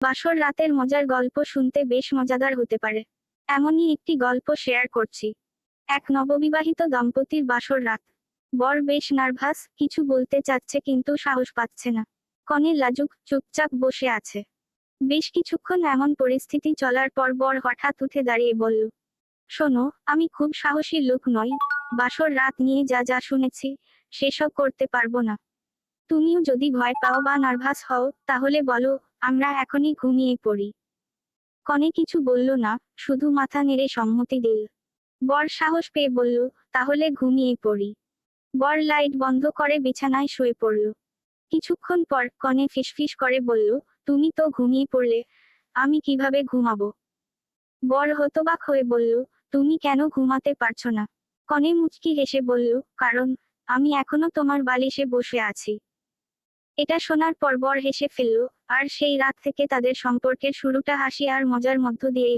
বাসর রাতের মজার গল্প শুনতে বেশ মজাদার হতে পারে। এমনই একটি গল্প শেয়ার করছি। এক নববিবাহিত দম্পতির বাসর রাত। বর বেশ নার্ভাস, কিছু বলতে চাচ্ছে কিন্তু সাহস পাচ্ছে না। কনে লাজুক, চুপচাপ বসে আছে। বেশ কিছুক্ষণ এমন পরিস্থিতি চলার পর বর হঠাৎ উঠে দাঁড়িয়ে বলল, শোনো, আমি খুব সাহসী লোক নই। বাসর রাত নিয়ে যা যা শুনেছি, সেসব করতে পারব না। তুমিও যদি ভয় পাও বা নার্ভাস হও, তাহলে বলো আমরা এখনই ঘুমিয়ে পড়ি। কনে কিছু বলল না, শুধু মাথা নেড়ে সম্মতি দিল। বর সাহস পেয়ে বলল, তাহলে ঘুমিয়ে পড়ি। বর লাইট বন্ধ করে বিছানায় শুয়ে পড়ল। কিছুক্ষণ পর কনে ফিসফিস করে বলল, তুমি তো ঘুমিয়ে পড়লে, আমি কীভাবে ঘুমাবো? বর হতবাক হয়ে বলল, তুমি কেন ঘুমাতে পারছ না? কনে মুচকি হেসে বলল, কারণ, আমি এখনও তোমার বালিশে বসে আছি। এটা শোনার পর বর হেসে ফেলল, আর সেই রাত থেকে তাদের সম্পর্কের শুরুটা হাসি আর মজার মধ্য দিয়েই।